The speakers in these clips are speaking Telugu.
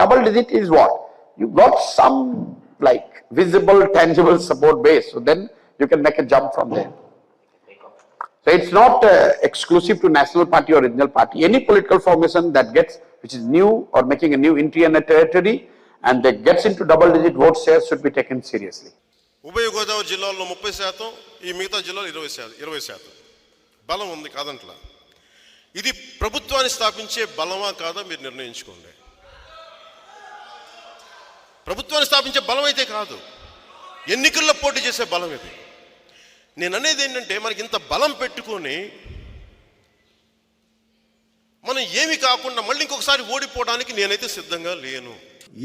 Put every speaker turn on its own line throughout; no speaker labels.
Double digit is what? You got some like visible, tangible support base. So then you can make a jump from there. So it's not uh, exclusive to national party or regional party. Any political formation that gets, which is new or making a new entry in a territory and that gets into double digit vote shares should be taken seriously.
ఉభయ గోదావరి జిల్లాల్లో ముప్పై శాతం ఈ మిగతా జిల్లాలో ఇరవై శాతం ఇరవై శాతం బలం ఉంది కాదంట్లా ఇది ప్రభుత్వాన్ని స్థాపించే బలమా కాదా మీరు నిర్ణయించుకోండి ప్రభుత్వాన్ని స్థాపించే బలం అయితే కాదు. ఎన్నికల్లో పోటీ చేసే బలం ఇది. నేను అనేది ఏంటంటే మనకి ఇంత బలం పెట్టుకొని మనం ఏమి కాకుండా మళ్ళీ ఇంకొకసారి ఓడిపోవడానికి నేనైతే సిద్ధంగా లేను.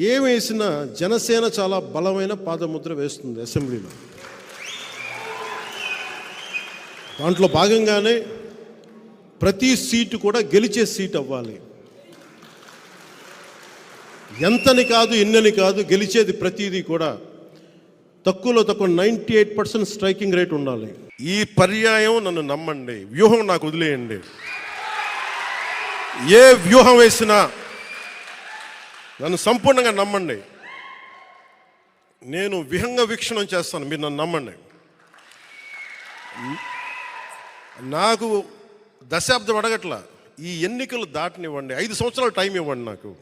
ఏం వేసినా జనసేన చాలా బలమైన పాదముద్ర వేస్తుంది అసెంబ్లీలో. దాంట్లో భాగంగానే ప్రతి సీటు కూడా గెలిచే సీట్ అవ్వాలి. ఎంతని కాదు ఎన్నని కాదు గెలిచేది ప్రతిదీ కూడా తక్కువలో తక్కువ ninety eight percent striking rate ఉండాలి.
ఈ పర్యాయం నన్ను నమ్మండి. వ్యూహం నాకు వదిలేయండి. ఏ వ్యూహం వేసినా నన్ను సంపూర్ణంగా నమ్మండి. నేను విహంగ వీక్షణం చేస్తాను మీరు నన్ను నమ్మండి. నాకు దశాబ్దం అడగట్ల ఈ ఎన్నికలు దాటనివ్వండి ఐదు సంవత్సరాలు టైం ఇవ్వండి నాకు.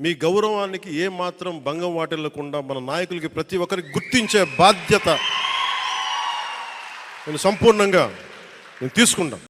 మీ గౌరవానికి ఏ మాత్రం భంగం వాటిల్లకుండా మన నాయకులకి ప్రతి ఒక్కరికి గుర్తించే బాధ్యత. నేను సంపూర్ణంగా నేను తీసుకుంటాను.